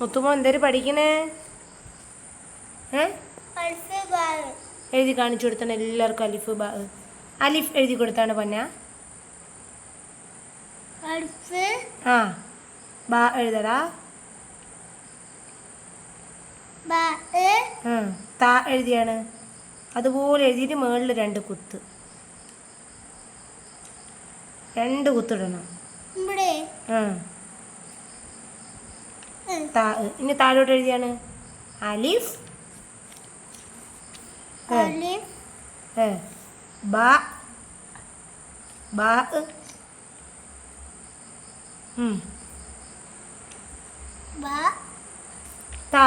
മുത്തുമോ എന്തേലും പഠിക്കണേ? ഏ? എഴുതി കാണിച്ചു കൊടുത്താണ് എല്ലാവർക്കും അലിഫ് ബാ അലിഫ് എഴുതി കൊടുത്താണ് പൊന്ന. ആ ബാ എഴുതടാ. താ എഴുതിയാണ്. അതുപോലെ എഴുതിയിട്ട് മുകളിൽ രണ്ട് കുത്ത്. രണ്ട് കുത്തിടണം. ഇവിടെ. ആ താ ഇനി താഴോട്ട് എഴുതിയാണ്. അലിഫ് ബാ ബാ താ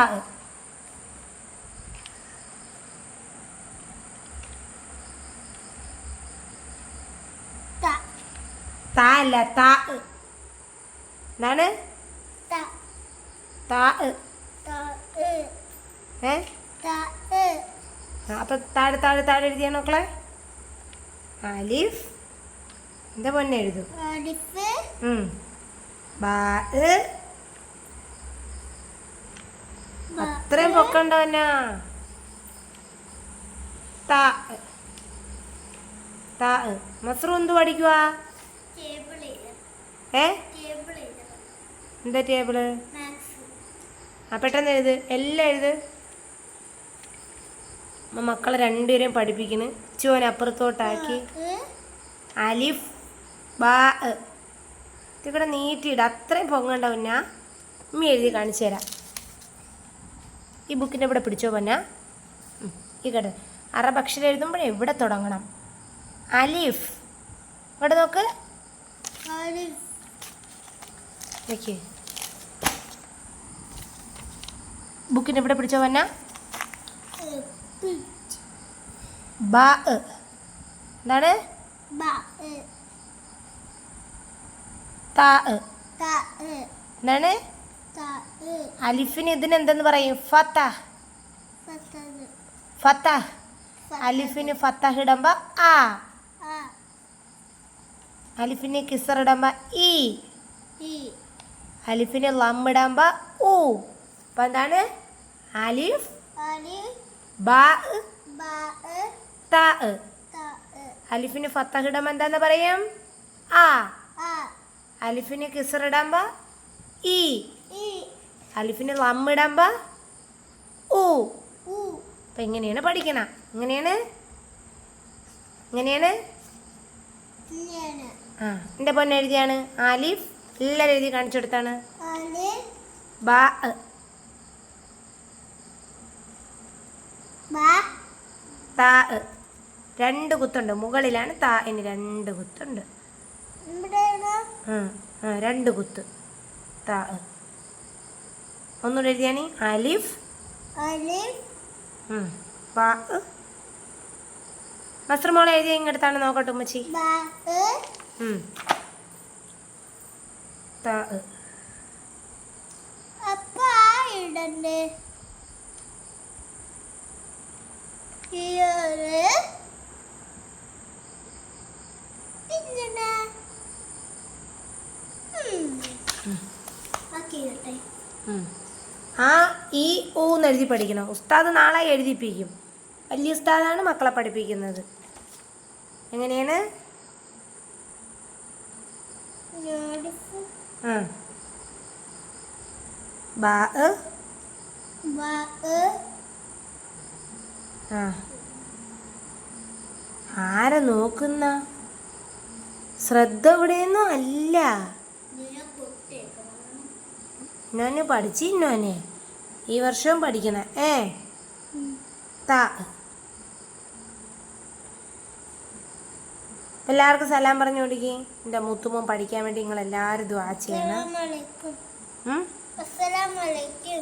ത. അല്ല താ എന്താണ്? താ. ഏ? അപ്പൊ താഴെ താഴെ താഴെ എഴുതിയാ നോക്കളെ അലിഫ്. എന്താ പൊന്നെ എഴുതും. അത്രയും പൊക്കണ്ടോ താ. താ. മസ്രു എന്ത് പഠിക്കുവാ? ഏ? എന്താ ടേബിൾ? ആ പെട്ടെന്ന് എഴുത്. എല്ലാം എഴുത്. മക്കളെ രണ്ടുപേരെയും പഠിപ്പിക്കണ് ചുവൻ അപ്പുറത്തോട്ടാക്കി. അലിഫ് ബാ ഇതിവിടെ നീട്ടിയിട. അത്രയും പൊങ്ങണ്ട പൊന്ന. ഉമ്മി എഴുതി കാണിച്ചു തരാം. ഈ ബുക്കിന്റെ ഇവിടെ പിടിച്ചോ പൊന്ന? ഈ കേട്ടത് അറബക്ഷരം എഴുതുമ്പോഴേ ഇവിടെ തുടങ്ങണം. അലിഫ്. ഇവിടെ നോക്ക്. അലിഫ്. ബുക്കിന്റെ ഇവിടെ പിടിച്ചോ വന്ന ബാ എന്താണ്? താ എന്താണ്? അലിഫിന് ഇതിന് എന്തെന്ന് പറയും? ഫത്ത ഫത്ത അലിഫിന് ഫത്ത ഇടുമ്പോ ആ. അലിഫിന് കിസർ ഇടുമ്പോ ഇ അലിഫിന് ലം ഇടുമ്പോ ഊ അപ്പം എന്താണ്? അലിഫ് ബാ ത അലിഫിന് ഫത്തഹ് ഇടുമ്പോൾ എന്താന്ന് പറയും? ആ. അലിഫിന് ഈ. ഇ അലിഫിന് ലം ഇടുമ്പോൾ ഊ. ഉ അപ്പം ഇങ്ങനെയാണ് പഠിക്കണം. ഇങ്ങനെയാണ്? ഇങ്ങനെയാണ്? ഇങ്ങനെ ആ. എന്റെ പൊന്നെ എഴുതിയാണ്. ആലിഫ്. എല്ലാം എഴുതി കാണിച്ചു കൊടുത്താണ്. ബാ. താ രണ്ട് കുത്തുണ്ട്. മുകളിലാണ് താ ഇനി രണ്ട് കുത്തുണ്ട്. രണ്ട് കുത്ത്. താ ഒന്നുകൂടെ എഴുതിയാണ്? അലിഫ്. മസ്രമോളെ എഴുതിയ ഇങ്ങടുത്താണ് നോക്കട്ടെ ഉമ്മച്ചി. താ അപ്പ ഇടണ്ടേ? ആക്കിയിട്ടെ ഉം. ആ ഈ ഊ എന്ന് എഴുതി പഠിക്കണം. ഉസ്താദ് നാളെ എഴുതിപ്പിക്കും. വലിയ ഉസ്താദാണ് മക്കളെ പഠിപ്പിക്കുന്നത്. എങ്ങനെയാണ്? ആ. ബാ ബാ ആ. ആരെ നോക്കുന്ന? ശ്രദ്ധ ഇവിടെയൊന്നും അല്ല ഞാൻ പഠിച്ചിന്നോനെ ഈ വർഷവും പഠിക്കണ. ഏ? താ. എല്ലാവർക്കും സലാം പറഞ്ഞു കൊടുക്കി. എന്റെ മുത്തുമോൻ പഠിക്കാൻ വേണ്ടി നിങ്ങൾ എല്ലാവരും ദ്വാ ചെയ്യണം അസ്സലാമലൈക്കും ഉം? അസ്സലാമലൈക്കും